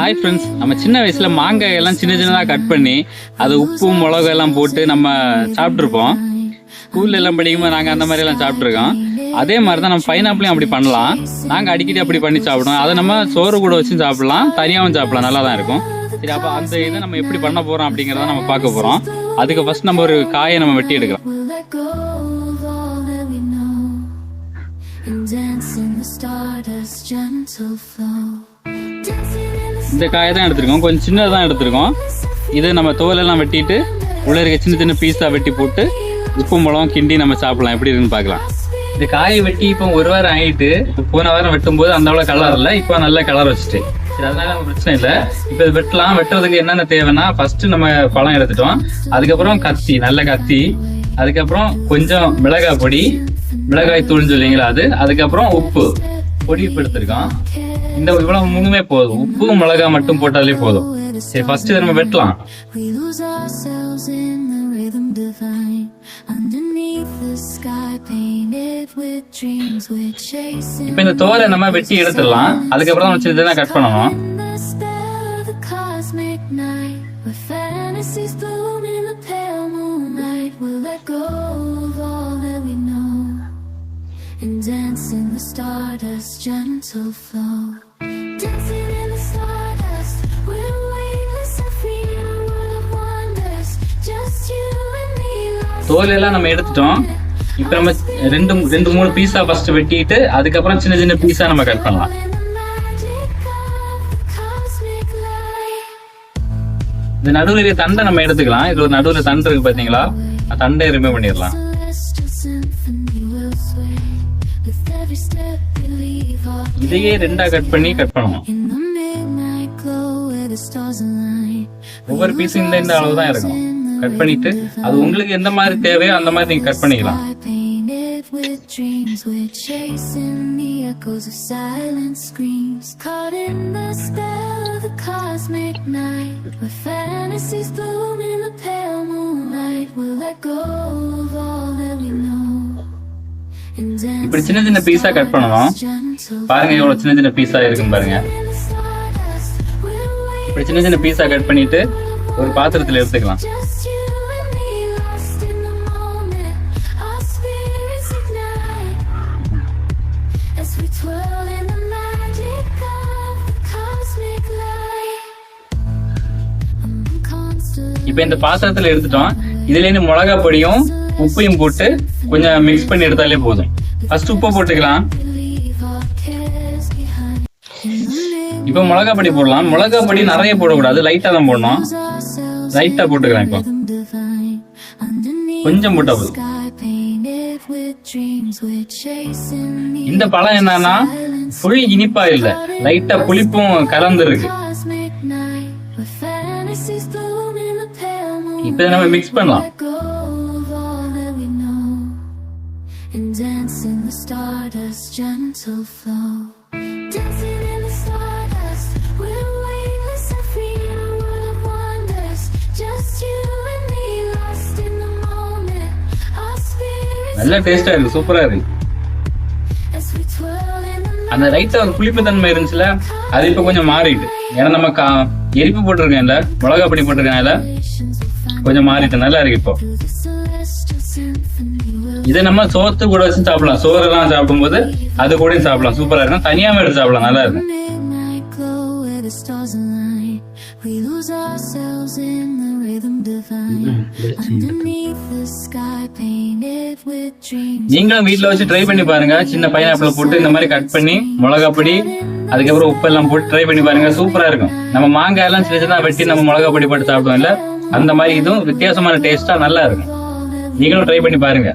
Hi friends நம்ம சின்ன வயசுல மாங்காய் எல்லாம் சின்ன சின்னதாக கட் பண்ணி அது உப்பு மிளகு எல்லாம் போட்டு நம்ம சாப்பிட்ருப்போம் ஸ்கூல்ல எல்லாம் படிக்கும்போது நாங்கள் அந்த மாதிரி எல்லாம் சாப்பிட்ருக்கோம் அதே மாதிரி தான் நம்ம பைனாப்பிளையும் அப்படி பண்ணலாம். நாங்கள் அடிக்கடி அப்படி பண்ணி சாப்பிடுவோம். அதை நம்ம சோறு கூட வச்சு சாப்பிடலாம். தனியாகவும் சாப்பிடலாம். நல்லா தான் இருக்கும். சரி அப்போ அந்த இதை நம்ம எப்படி பண்ண போகிறோம் அப்படிங்கிறத நம்ம பார்க்க போகிறோம் அதுக்கு ஃபர்ஸ்ட் நம்ம ஒரு காயை நம்ம வெட்டி எடுக்கலாம். And dance in the stardust gentle flow. இந்த காயை தான் எடுத்திருக்கோம். கொஞ்சம் சின்னதாக தான் எடுத்திருக்கோம். இதை நம்ம தோலெல்லாம் வெட்டிட்டு உள்ளே இருக்க சின்ன சின்ன பீஸாக வெட்டி போட்டு உப்பு மிளகம் கிண்டி நம்ம சாப்பிடலாம். எப்படி இருக்குன்னு பார்க்கலாம். இந்த காயை வெட்டி இப்போ ஒரு வாரம் ஆகிட்டு போன வாரம் வெட்டும்போது அந்த அளவு கலர் இல்லை. இப்போ நல்ல கலர் வச்சுட்டு. சரி அதனால நம்ம பிரச்சனை இல்லை. இப்போ இது வெட்டலாம். வெட்டுறதுக்கு என்னென்ன தேவைன்னா ஃபஸ்ட்டு நம்ம பழம் எடுத்துட்டோம். அதுக்கப்புறம் கத்தி நல்ல கத்தி. அதுக்கப்புறம் கொஞ்சம் மிளகாய் பொடி. மிளகாய் தூள்னு சொல்லுவீங்களா அது? அதுக்கப்புறம் உப்பு. பொடி உப்பு எடுத்திருக்கோம். இந்த இவ்வளவு மூணுமே போதும். உப்பு மிளகா மட்டும் போட்டாலே போதும். சரி ஃபர்ஸ்ட் நம்ம வெட்டலாம். இப்போ இந்த தோலை நம்ம வெட்டி எடுத்துடலாம். அதுக்கப்புறம் நம்ம சின்ன சின்னதா கட் பண்ணணும். And dance in the stardust gentle flow. Dancing in the stardust, we're weightless and free in a world of wonders. Just you and me, lost தோல் எல்லாம் நம்ம எடுத்துட்டோம் இப்போ நம்ம ரெண்டு ரெண்டு மூணு பீஸா ஃபர்ஸ்ட் வெட்டிட்டு அதுக்கப்புறம் சின்ன சின்ன பீஸா நம்ம கட் பண்ணலாம். இந்த நடுவில் தண்டை நம்ம எடுத்துக்கலாம் இது ஒரு நடுவில் தண்டு இருக்கு பாத்தீங்களா தண்டை ரிமூவ் பண்ணிடலாம் இதையே ரெண்டா கட் பண்ணி கட் பண்ணணும். ஒவ்வொரு பீஸும் இந்த இந்த அளவு தான் இருக்கணும் கட் பண்ணிட்டு அது உங்களுக்கு எந்த மாதிரி தேவையோ அந்த மாதிரி நீங்க கட் பண்ணிக்கலாம் with dreams we're chasing the echoes of silent screams. Caught in the spell of the cosmic night where fantasies bloom in the pale moonlight. இப்படி சின்ன சின்ன பீஸா கட் பண்ணணும் பாருங்க எவ்வளவு சின்ன சின்ன பீஸா இருக்கும் பாருங்க இப்படி சின்ன சின்ன பீஸா கட் பண்ணிட்டு ஒரு பாத்திரத்துல எடுத்துக்கலாம் இப்ப இந்த பாத்திரத்துல எடுத்துட்டோம் இதுல இருந்து மிளகா பொடியும் உப்பையும் போட்டு கொஞ்சம் மிக்ஸ் பண்ணி எடுத்தாலே போதும். ஃபர்ஸ்ட் உப்பை போட்டுக்கலாம். இப்போ மிளகா பொடி போடலாம். மிளகா பொடி நிறைய போடக்கூடாது. லைட்டா தான் போடணும். லைட்டாக லைட்டா போட்டுக்கலாம் இப்போ. கொஞ்சம் போட்டா போதும். இந்த பழம் என்னன்னா புளி இனிப்பா இல்ல. லைட்டா புளிப்பும் கலந்து இருக்கு நம்ம மிக்ஸ் பண்ணலாம். The stardust gentle flow. Dancing in the stardust, we're weightless and free in a world of wonders. Just you and me lost in the moment. Our spirits நல்ல டேஸ்டா இருக்கு சூப்பரா இருக்கு அந்த லைட்டா ஒரு புளிப்பு தன்மை இருந்துச்சுல அது இப்போ கொஞ்சம் மாறிட்டு ஏன்னா நம்ம கா- எரிப்பு போட்டிருக்கேன்ல மிளகா பொடி find கொஞ்சம் மாறிட்டு நல்லா இருக்கு இப்போ இதை நம்ம சோத்து கூட வச்சு சாப்பிடலாம். சோறு எல்லாம் சாப்பிடும்போது அது கூட சாப்பிடலாம். சூப்பரா இருக்கும். தனியாம எடுத்து சாப்பிடலாம். நல்லா இருக்கும். We lose ourselves in the rhythm divine. Underneath the sky painted with dreams. நீங்களும் வீட்ல வச்சு ட்ரை பண்ணி பாருங்க. சின்ன பைனாப்பிள் போட்டு இந்த மாதிரி கட் பண்ணி மிளகா பொடி அதுக்கப்புறம் உப்பு எல்லாம் போட்டு ட்ரை பண்ணி பாருங்க. சூப்பரா இருக்கும். நம்ம மாங்காய் எல்லாம் சின்ன சின்ன வெட்டி நம்ம மிளகா பொடி போட்டு சாப்பிடுவோம்ல அந்த மாதிரி இதுவும் வித்தியாசமான டேஸ்டா நல்லா இருக்கும். நீங்களும் ட்ரை பண்ணி பாருங்க.